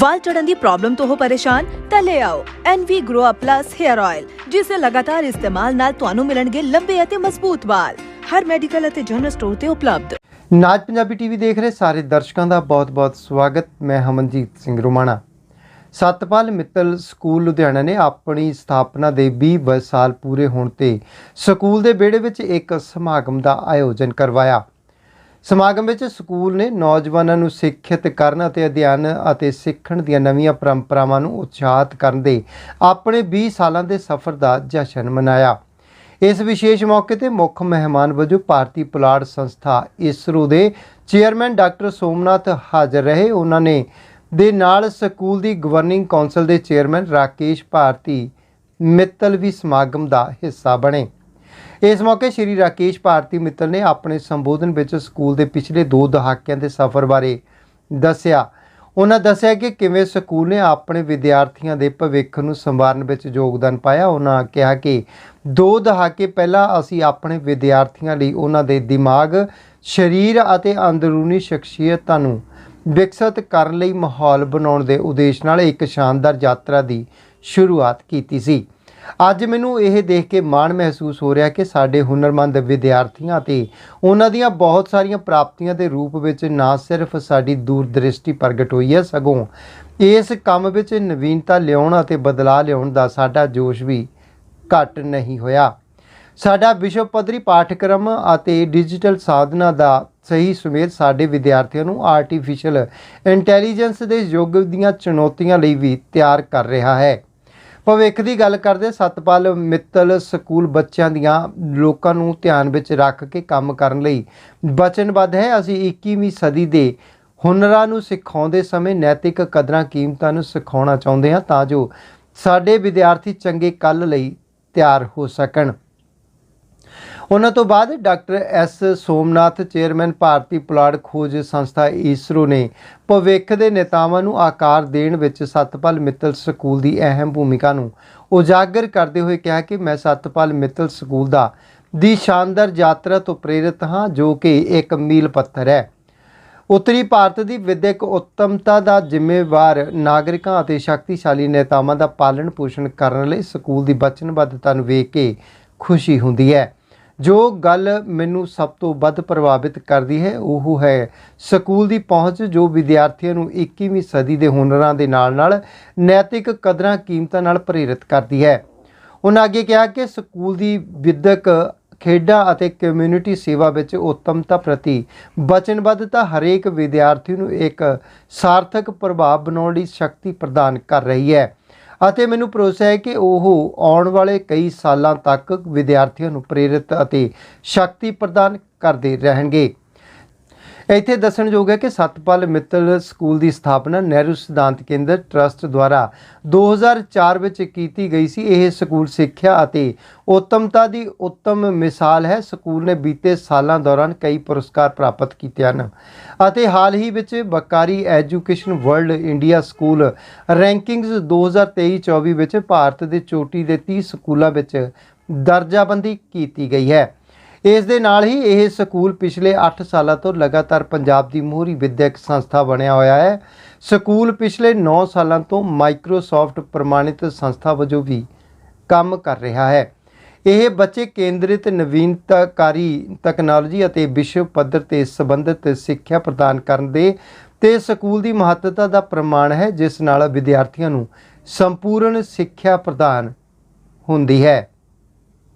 ਵਾਲ ਝੜਨ ਦੀ problem ਤੋਂ ਹੋ ਪਰੇਸ਼ਾਨ, ਤਾਂ ਲੈ ਆਓ NV Grow Up Plus Hair Oil ਜਿਸ ਦੇ ਲਗਾਤਾਰ ਇਸਤੇਮਾਲ ਨਾਲ ਤੁਹਾਨੂੰ ਮਿਲਣਗੇ ਲੰਬੇ ਅਤੇ ਮਜ਼ਬੂਤ ਵਾਲ। ਹਰ ਮੈਡੀਕਲ ਅਤੇ ਜਨਰਲ ਸਟੋਰ ਤੇ ਉਪਲਬਧ। ਨਾਜ ਪੰਜਾਬੀ ਟੀਵੀ ਦੇਖ ਰਹੇ ਸਾਰੇ ਦਰਸ਼ਕਾਂ ਦਾ ਬਹੁਤ-ਬਹੁਤ ਸਵਾਗਤ। ਮੈਂ ਹਮਨਜੀਤ ਸਿੰਘ ਰੋਮਾਣਾ। ਸਤਪਾਲ ਮਿੱਤਲ ਸਕੂਲ ਲੁਧਿਆਣਾ ਨੇ ਆਪਣੀ ਸਥਾਪਨਾ ਦੇ 20 ਸਾਲ ਪੂਰੇ ਹੋਣ ਤੇ ਸਕੂਲ ਦੇ ਵਿਹੜੇ ਵਿੱਚ ਇੱਕ ਸਮਾਗਮ ਦਾ ਆਯੋਜਨ ਕਰਵਾਇਆ। ਸਮਾਗਮ ਵਿੱਚ ਸਕੂਲ ਨੇ ਨੌਜਵਾਨਾਂ ਨੂੰ ਸਿੱਖਿਅਤ ਕਰਨ ਅਤੇ ਅਧਿਐਨ ਅਤੇ ਸਿੱਖਣ ਦੀਆਂ ਨਵੀਆਂ ਪਰੰਪਰਾਵਾਂ ਨੂੰ ਉਤਸ਼ਾਹਿਤ ਕਰਨ ਦੇ ਆਪਣੇ 20 ਸਾਲਾਂ ਦੇ ਸਫ਼ਰ ਦਾ ਜਸ਼ਨ ਮਨਾਇਆ। ਇਸ ਵਿਸ਼ੇਸ਼ ਮੌਕੇ ਤੇ ਮੁੱਖ ਮਹਿਮਾਨ ਵਜੋਂ ਭਾਰਤੀ ਪੁਲਾੜ ਸੰਸਥਾ ਇਸਰੋ ਦੇ ਚੇਅਰਮੈਨ ਡਾਕਟਰ ਸੋਮਨਾਥ ਹਾਜ਼ਰ ਰਹੇ। ਉਹਨਾਂ ਨੇ ਦੇ ਨਾਲ ਸਕੂਲ ਦੀ ਗਵਰਨਿੰਗ ਕੌਂਸਲ ਦੇ ਚੇਅਰਮੈਨ ਰਾਕੇਸ਼ ਭਾਰਤੀ ਮਿੱਤਲ ਵੀ ਸਮਾਗਮ ਦਾ ਹਿੱਸਾ ਬਣੇ। ਇਸ ਮੌਕੇ ਸ਼੍ਰੀ ਰਾਕੇਸ਼ ਭਾਰਤੀ ਮਿੱਤਲ ਨੇ ਆਪਣੇ ਸੰਬੋਧਨ ਵਿੱਚ ਸਕੂਲ ਦੇ ਪਿਛਲੇ 2 ਦਹਾਕਿਆਂ ਦੇ ਸਫ਼ਰ ਬਾਰੇ ਦੱਸਿਆ। ਉਹਨਾਂ ਦੱਸਿਆ ਕਿ ਕਿਵੇਂ ਸਕੂਲ ਨੇ ਆਪਣੇ ਵਿਦਿਆਰਥੀਆਂ ਦੇ ਭਵਿੱਖ ਨੂੰ ਸੰਵਾਰਨ ਵਿੱਚ ਯੋਗਦਾਨ ਪਾਇਆ। ਉਹਨਾਂ ਕਿਹਾ ਕਿ ਦੋ ਦਹਾਕੇ ਪਹਿਲਾਂ ਅਸੀਂ ਆਪਣੇ ਵਿਦਿਆਰਥੀਆਂ ਲਈ ਉਹਨਾਂ ਦੇ ਦਿਮਾਗ, ਸਰੀਰ ਅਤੇ ਅੰਦਰੂਨੀ ਸ਼ਖਸੀਅਤਾਂ ਨੂੰ ਵਿਕਸਿਤ ਕਰਨ ਲਈ ਮਾਹੌਲ ਬਣਾਉਣ ਦੇ ਉਦੇਸ਼ ਨਾਲ ਇੱਕ ਸ਼ਾਨਦਾਰ ਯਾਤਰਾ ਦੀ ਸ਼ੁਰੂਆਤ ਕੀਤੀ ਸੀ। ਅੱਜ ਮੈਨੂੰ ਇਹ ਦੇਖ ਕੇ ਮਾਣ ਮਹਿਸੂਸ ਹੋ ਰਿਹਾ ਕਿ ਸਾਡੇ ਹੁਨਰਮੰਦ ਵਿਦਿਆਰਥੀਆਂ ਅਤੇ ਉਹਨਾਂ ਦੀਆਂ ਬਹੁਤ ਸਾਰੀਆਂ ਪ੍ਰਾਪਤੀਆਂ ਦੇ ਰੂਪ ਵਿੱਚ ਨਾ ਸਿਰਫ ਸਾਡੀ ਦੂਰਦ੍ਰਿਸ਼ਟੀ ਪ੍ਰਗਟ ਹੋਈ ਹੈ, ਸਗੋਂ ਇਸ ਕੰਮ ਵਿੱਚ ਨਵੀਨਤਾ ਲਿਆਉਣ ਅਤੇ ਬਦਲਾਅ ਲਿਆਉਣ ਦਾ ਸਾਡਾ ਜੋਸ਼ ਵੀ ਘੱਟ ਨਹੀਂ ਹੋਇਆ। ਸਾਡਾ ਵਿਸ਼ਵ ਪੱਧਰੀ ਪਾਠਕ੍ਰਮ ਅਤੇ ਡਿਜੀਟਲ ਸਾਧਨਾਂ ਦਾ ਸਹੀ ਸੁਮੇਲ ਸਾਡੇ ਵਿਦਿਆਰਥੀਆਂ ਨੂੰ ਆਰਟੀਫੀਸ਼ੀਅਲ ਇੰਟੈਲੀਜੈਂਸ ਦੇ ਯੁੱਗ ਦੀਆਂ ਚੁਣੌਤੀਆਂ ਲਈ ਵੀ ਤਿਆਰ ਕਰ ਰਿਹਾ ਹੈ। ਭਵਿੱਖ ਦੀ ਗੱਲ ਕਰਦੇ ਸਤਪਾਲ ਮਿੱਤਲ ਸਕੂਲ ਬੱਚਿਆਂ ਦੀਆਂ ਲੋਕਾਂ ਨੂੰ ਧਿਆਨ ਵਿੱਚ ਰੱਖ ਕੇ ਕੰਮ ਕਰਨ ਲਈ ਵਚਨਬੱਧ ਹੈ। ਅਸੀਂ 21ਵੀਂ ਸਦੀ ਦੇ ਹੁਨਰਾਂ ਨੂੰ ਸਿਖਾਉਂਦੇ ਸਮੇਂ ਨੈਤਿਕ ਕਦਰਾਂ, ਕੀਮਤਾਂ ਨੂੰ ਸਿਖਾਉਣਾ ਚਾਹੁੰਦੇ ਹਾਂ ਤਾਂ ਜੋ ਸਾਡੇ ਵਿਦਿਆਰਥੀ ਚੰਗੇ ਕੱਲ ਲਈ ਤਿਆਰ ਹੋ ਸਕਣ। ਉਹਨਾਂ ਤੋਂ ਬਾਅਦ ਡਾਕਟਰ ਐਸ ਸੋਮਨਾਥ, ਚੇਅਰਮੈਨ ਭਾਰਤੀ ਪੁਲਾੜ ਖੋਜ ਸੰਸਥਾ ਈਸਰੋ ਨੇ ਭਵਿੱਖ ਦੇ ਨੇਤਾਵਾਂ ਨੂੰ ਆਕਾਰ ਦੇਣ ਵਿੱਚ ਸਤਪਾਲ ਮਿੱਤਲ ਸਕੂਲ ਦੀ ਅਹਿਮ ਭੂਮਿਕਾ ਨੂੰ ਉਜਾਗਰ ਕਰਦੇ ਹੋਏ ਕਿਹਾ ਕਿ ਮੈਂ ਸਤਪਾਲ ਮਿੱਤਲ ਸਕੂਲ ਦਾ ਦੀ ਸ਼ਾਨਦਾਰ ਯਾਤਰਾ ਤੋਂ ਪ੍ਰੇਰਿਤ ਹਾਂ, ਜੋ ਕਿ ਇੱਕ ਮੀਲ ਪੱਥਰ ਹੈ। ਉੱਤਰੀ ਭਾਰਤ ਦੀ ਵਿਦਿਅਕ ਉੱਤਮਤਾ ਦਾ ਜ਼ਿੰਮੇਵਾਰ ਨਾਗਰਿਕਾਂ ਅਤੇ ਸ਼ਕਤੀਸ਼ਾਲੀ ਨੇਤਾਵਾਂ ਦਾ ਪਾਲਣ ਪੋਸ਼ਣ ਕਰਨ ਲਈ ਸਕੂਲ ਦੀ ਵਚਨਬੱਧਤਾ ਨੂੰ ਵੇਖ ਕੇ ਖੁਸ਼ੀ ਹੁੰਦੀ ਹੈ। ਜੋ ਗੱਲ ਮੈਨੂੰ ਸਭ ਤੋਂ ਵੱਧ ਪ੍ਰਭਾਵਿਤ ਕਰਦੀ ਹੈ, ਉਹ ਹੈ ਸਕੂਲ ਦੀ ਪਹੁੰਚ ਜੋ ਵਿਦਿਆਰਥੀਆਂ ਨੂੰ 21ਵੀਂ ਸਦੀ ਦੇ ਹੁਨਰਾਂ ਦੇ ਨਾਲ-ਨਾਲ ਨੈਤਿਕ ਕਦਰਾਂ ਕੀਮਤਾਂ ਨਾਲ ਪ੍ਰੇਰਿਤ ਕਰਦੀ ਹੈ। ਉਹਨਾਂ ਅੱਗੇ ਕਿਹਾ ਕਿ ਸਕੂਲ ਦੀ ਵਿਦਿਅਕ ਖੇਡਾਂ ਅਤੇ ਕਮਿਊਨਿਟੀ ਸੇਵਾ ਵਿੱਚ ਉੱਤਮਤਾ ਪ੍ਰਤੀ ਵਚਨਬੱਧਤਾ ਹਰੇਕ ਵਿਦਿਆਰਥੀ ਨੂੰ ਇੱਕ ਸਾਰਥਕ ਪ੍ਰਭਾਵ ਬਣਾਉਣ ਲਈ ਸ਼ਕਤੀ ਪ੍ਰਦਾਨ ਕਰ ਰਹੀ ਹੈ। ਅਤੇ ਮੈਨੂੰ ਭਰੋਸਾ ਹੈ ਕਿ ਉਹ ਆਉਣ ਵਾਲੇ ਕਈ ਸਾਲਾਂ ਤੱਕ ਵਿਦਿਆਰਥੀਆਂ ਨੂੰ ਪ੍ਰੇਰਿਤ ਅਤੇ ਸ਼ਕਤੀ ਪ੍ਰਦਾਨ ਕਰਦੇ ਰਹਿਣਗੇ। ਇੱਥੇ ਦੱਸਣਯੋਗ ਹੈ ਕਿ ਸਤਪਾਲ ਮਿੱਤਲ ਸਕੂਲ ਦੀ ਸਥਾਪਨਾ ਨਹਿਰੂ ਸਿਧਾਂਤ ਕੇਂਦਰ ਟਰਸਟ ਦੁਆਰਾ 2004 ਵਿੱਚ ਕੀਤੀ ਗਈ ਸੀ। ਇਹ ਸਕੂਲ ਸਿੱਖਿਆ ਅਤੇ ਉੱਤਮਤਾ ਦੀ ਉੱਤਮ ਮਿਸਾਲ ਹੈ। ਸਕੂਲ ਨੇ ਬੀਤੇ ਸਾਲਾਂ ਦੌਰਾਨ ਕਈ ਪੁਰਸਕਾਰ ਪ੍ਰਾਪਤ ਕੀਤੇ ਹਨ ਅਤੇ ਹਾਲ ਹੀ ਵਿੱਚ ਬਕਾਰੀ education world India school rankings 2023-24 ਵਿੱਚ ਭਾਰਤ ਦੇ ਚੋਟੀ ਦੇ 30 ਸਕੂਲਾਂ ਵਿੱਚ ਦਰਜਾਬੰਦੀ ਕੀਤੀ ਗਈ ਹੈ। ਇਸ ਦੇ ਨਾਲ ਹੀ ਇਹ ਸਕੂਲ ਪਿਛਲੇ 8 ਸਾਲਾਂ ਤੋਂ ਲਗਾਤਾਰ ਪੰਜਾਬ ਦੀ ਮੋਹਰੀ ਵਿਦਿਅਕ ਸੰਸਥਾ ਬਣਿਆ ਹੋਇਆ ਹੈ। ਸਕੂਲ ਪਿਛਲੇ 9 ਸਾਲਾਂ ਤੋਂ ਮਾਈਕਰੋਸਾਫਟ ਪ੍ਰਮਾਣਿਤ ਸੰਸਥਾ ਵਜੋਂ ਵੀ ਕੰਮ ਕਰ ਰਿਹਾ ਹੈ। ਇਹ ਬੱਚੇ ਕੇਂਦਰਿਤ ਨਵੀਨਤਾਕਾਰੀ ਤਕਨਾਲੋਜੀ ਅਤੇ ਵਿਸ਼ਵ ਪੱਧਰ ਤੇ ਸੰਬੰਧਿਤ ਸਿੱਖਿਆ ਪ੍ਰਦਾਨ ਕਰਨ ਦੇ ਤੇ ਸਕੂਲ ਦੀ ਮਹੱਤਤਾ ਦਾ ਪ੍ਰਮਾਣ ਹੈ, ਜਿਸ ਨਾਲ ਵਿਦਿਆਰਥੀਆਂ ਨੂੰ ਸੰਪੂਰਨ ਸਿੱਖਿਆ ਪ੍ਰਦਾਨ ਹੁੰਦੀ ਹੈ।